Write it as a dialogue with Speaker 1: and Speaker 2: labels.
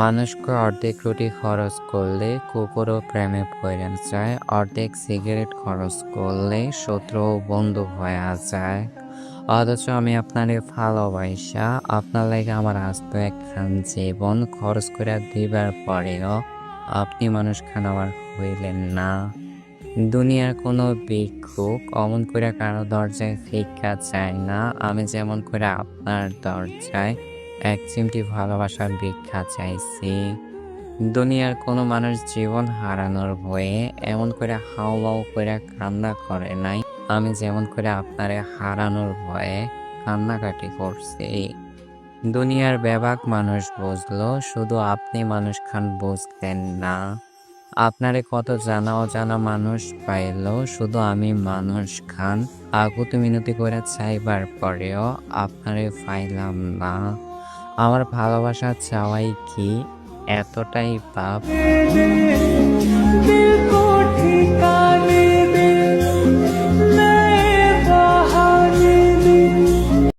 Speaker 1: মানুষকে অর্ধেক রুটি খরচ করলে কুকুরও প্রেমে পড়ে যায়, অর্ধেক সিগারেট খরচ করলে শত্রু বন্ধু হয়ে যায়। অথচ আমি আপনারে ভালোবাসা, আপনার লাগে আমার আস্ত একখান জীবন খরচ করে দিবার পরেও আপনি মানুষ খান আমার হইলেন না। দুনিয়ার কোনো ভিক্ষুক অমন করে কারও দরজায় ভিক্ষা চায় না, আমি যেমন করে আপনার দরজায় এক চিমটি ভালোবাসার ভিক্ষা চাইছি। দুনিয়ার কোনো মানুষ জীবন হারানোর ভয়ে এমন করে হাওয়াও করে কান্না করে নাই। আমি যেমন করে আপনারে হারানোর ভয়ে কান্নাকাটি করছি। দুনিয়ার ব্যাপক মানুষ বুঝলো, শুধু আপনি মানুষ খান বুঝতেন না। আপনারে কত জানা অজানা মানুষ পাইলো, শুধু আমি মানুষ খান। আগুত মিনতি করে চাইবার পরেও আপনারে পাইলাম না। আমার ভালোবাসা চাওয়াই কি? এতটাই পাপ।